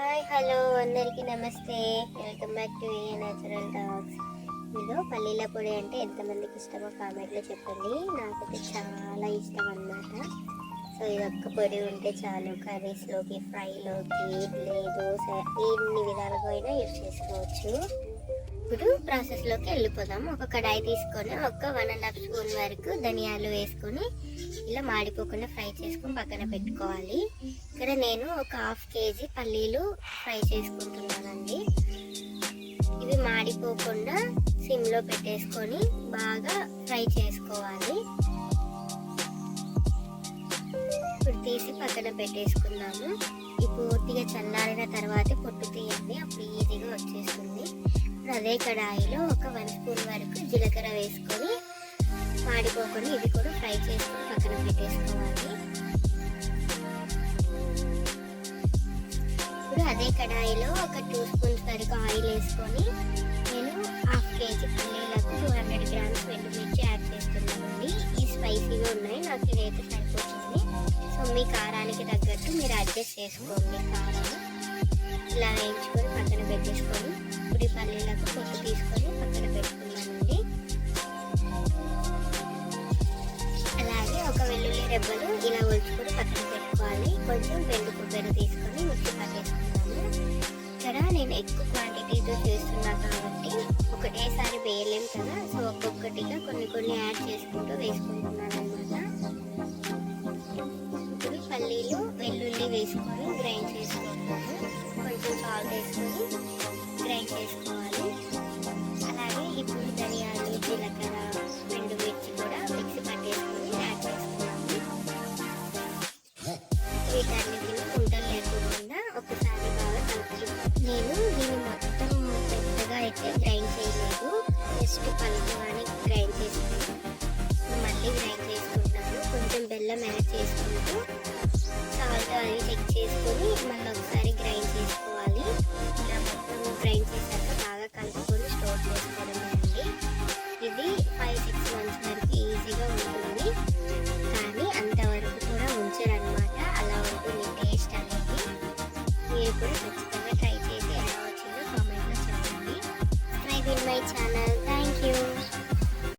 Hi hello అందరికీ నమస్తే. Welcome back to a natural talks. మీలో పల్లీల పొడి అంటే ఎంతమందికి ఇష్టమో కామెంట్లో చెప్పండి. నాకైతే చాలా ఇష్టం అన్నమాట. సో ఇది ఒక్క పొడి ఉంటే చాలు. కర్రీస్లోకి ఫ్రైలోకి లేదు దోశ ఎన్ని విధాలుగా అయినా యూజ్ చేసుకోవచ్చు. ఇప్పుడు ప్రాసెస్లోకి వెళ్ళిపోదాం. ఒక కడాయి తీసుకొని ఒక వన్ అండ్ హాఫ్ స్పూన్ వరకు ధనియాలు వేసుకొని ఇలా మాడిపోకుండా ఫ్రై చేసుకొని పక్కన పెట్టుకోవాలి. ఇక్కడ నేను ఒక హాఫ్ కేజీ పల్లీలు ఫ్రై చేసుకుంటున్నానండి. ఇవి మాడిపోకుండా సిమ్లో పెట్టేసుకొని బాగా ఫ్రై చేసుకోవాలి. ఇప్పుడు తీసి పక్కన పెట్టేసుకున్నాము ఈ పూర్తిగా చల్లారిన తర్వాత పొట్టు తీయండి. అప్పుడు ఈజీగా వచ్చేస్తుంది. అదే కడాయిలో ఒక వన్ స్పూన్ వరకు జీలకర్ర వేసుకొని మాడిపోకుండా ఇది కూడా ఫ్రై చేసుకొని పక్కన పెట్టేసుకోవాలి. ఇప్పుడు అదే కడాయిలో ఒక టూ స్పూన్స్ వరకు ఆయిల్ వేసుకొని నేను హాఫ్ కేజీ పల్లీలకు టూ హండ్రెడ్ గ్రామ్స్ మిర్చి యాడ్ చేస్తున్నానండి. ఈ స్పైసీగా ఉన్నాయి నాకు ఇదైతే సరిపోతుంది. సో మీ కారానికి తగ్గట్టు మీరు అడ్జస్ట్ చేసుకోండి కారాన్ని ఇలా వేయించుకొని పక్కన పెట్టేసుకొని ఇప్పుడు పల్లీలకు పొట్టు తీసుకొని పక్కన పెట్టుకున్నానండి. అలాగే ఒక వెల్లుల్లి రెబ్బలు ఇలా ఒలుచుకొని పక్కన పెట్టుకోవాలి. కొంచెం పెండు కొబ్బరి తీసుకొని మిక్సీ పట్టేసుకున్నాను ఇక్కడ నేను ఎక్కువ క్వాంటిటీతో చేస్తున్నా కాబట్టి ఒకటేసారి వేయలేం కదా సో ఒక్కొక్కటిగా కొన్ని కొన్ని యాడ్ చేసుకుంటూ వేసుకుంటున్నాను అనమాట ఇప్పుడు పల్లీలు వెల్లుల్లి వేసుకొని కొంచెం బెల్లం యాడ్ చేసుకుంటూ సాల్ట్ అది చెక్ చేసుకొని మళ్ళీ ఒకసారి గ్రైండ్ చేసుకోవాలి. ఇలా మొత్తం గ్రైండ్ చేసాక బాగా కలుపుకొని స్టోర్ చేసుకోవడం అండి. ఇది ఫైవ్ సిక్స్ మంత్స్ వరకు ఈజీగా ఉంటుంది కానీ అంతవరకు కూడా ఉంచరు అనమాట అలా ఉంటుంది టేస్ట్ అనేది. మీరు కూడా ఖచ్చితంగా ట్రై చేసి ఎలా వచ్చిందో కామెంట్లో చెప్పండి. My win my channel